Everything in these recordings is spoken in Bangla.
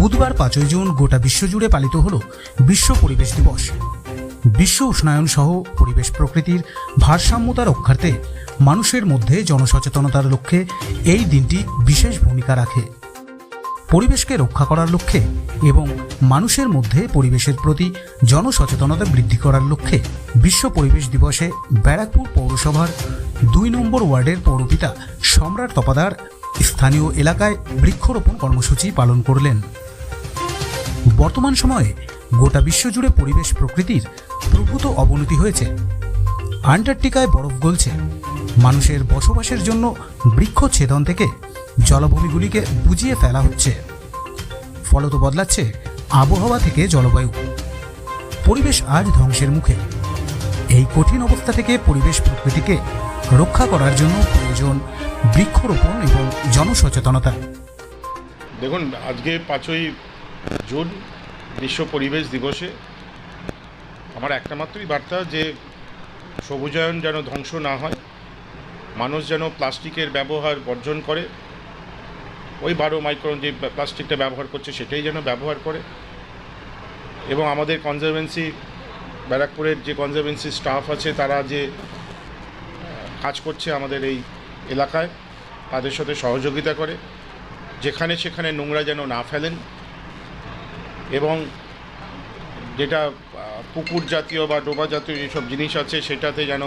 বুধবার পাঁচই জুন গোটা বিশ্বজুড়ে পালিত হল বিশ্ব পরিবেশ দিবস। বিশ্ব উষ্ণায়ন সহ পরিবেশ প্রকৃতির ভারসাম্যতা রক্ষার্থে মানুষের মধ্যে জনসচেতনতার লক্ষ্যে এই দিনটি বিশেষ ভূমিকা রাখে। পরিবেশকে রক্ষা করার লক্ষ্যে এবং মানুষের মধ্যে পরিবেশের প্রতি জনসচেতনতা বৃদ্ধি করার লক্ষ্যে বিশ্ব পরিবেশ দিবসে ব্যারাকপুর পৌরসভার দুই নম্বর ওয়ার্ডের পৌরপিতা সম্রাট তপাদার স্থানীয় এলাকায় বৃক্ষরোপণ কর্মসূচি পালন করলেন। বর্তমান সময়ে গোটা বিশ্বজুড়ে পরিবেশ প্রকৃতির প্রভূত অবনতি হয়েছে। আন্টার্কটিকায় বরফ গলছে। মানুষের বসবাসের জন্য বৃক্ষ ছেদন থেকে জলাভূমিগুলিকে বুঝিয়ে ফেলা হচ্ছে। ফলত বদলাচ্ছে আবহাওয়া থেকে জলবায়ু। পরিবেশ আজ ধ্বংসের মুখে। এই কঠিন অবস্থা থেকে পরিবেশ প্রকৃতিকে রক্ষা করার জন্য প্রয়োজন বৃক্ষরোপণ এবং জনসচেতনতা। দেখুন, আজকে পাঁচই জুন বিশ্ব পরিবেশ দিবসে আমার একটা মাত্রই বার্তা যে সবুজায়ন যেন ধ্বংস না হয়, মানুষ যেন প্লাস্টিকের ব্যবহার বর্জন করে, ওই বারো মাইক্রন যে প্লাস্টিকটা ব্যবহার করছে সেটাই যেন ব্যবহার করে এবং আমাদের কনজারভেন্সি ব্যারাকপুরের যে কনজারভেন্সি স্টাফ আছে তারা যে কাজ করছে আমাদের এই এলাকায়, তাদের সাথে সহযোগিতা করে, যেখানে সেখানে নোংরা যেন না ফেলেন। এবং যেটা পুকুর জাতীয় বা ডোবা জাতীয় যেসব জিনিস আছে, সেটাতে যেন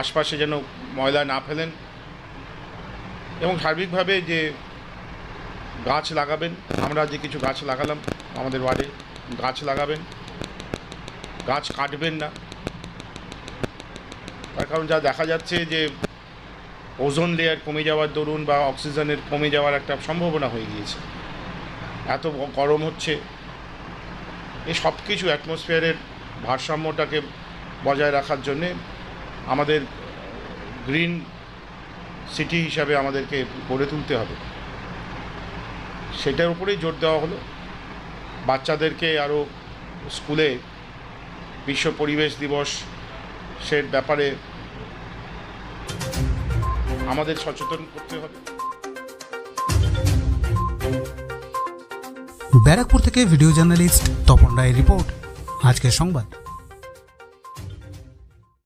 আশপাশে যেন ময়লা না ফেলেন এবং সার্বিকভাবে যে গাছ লাগাবেন, আমরা যে কিছু গাছ লাগালাম আমাদের ওয়ার্ডে গাছ লাগাবেন, গাছ কাটবেন না। তার কারণ যা দেখা যাচ্ছে যে ওজোন লেয়ার কমে যাওয়ার দরুন বা অক্সিজেনের কমে যাওয়ার একটা সম্ভাবনা হয়ে গিয়েছে। এত গরম হচ্ছে। এই সব কিছু অ্যাটমসফিয়ারের ভারসাম্যটাকে বজায় রাখার জন্যে আমাদের গ্রিন সিটি হিসাবে আমাদেরকে গড়ে তুলতে হবে। সেটার উপরেই জোর দেওয়া হলো। বাচ্চাদেরকে আরও স্কুলে বিশ্ব পরিবেশ দিবস সের ব্যাপারে আমাদের সচেতন করতে হবে। ব্যারাকপুর থেকে ভিডিও জার্নালিস্ট তপন রায়ের রিপোর্ট। আজকের সংবাদ।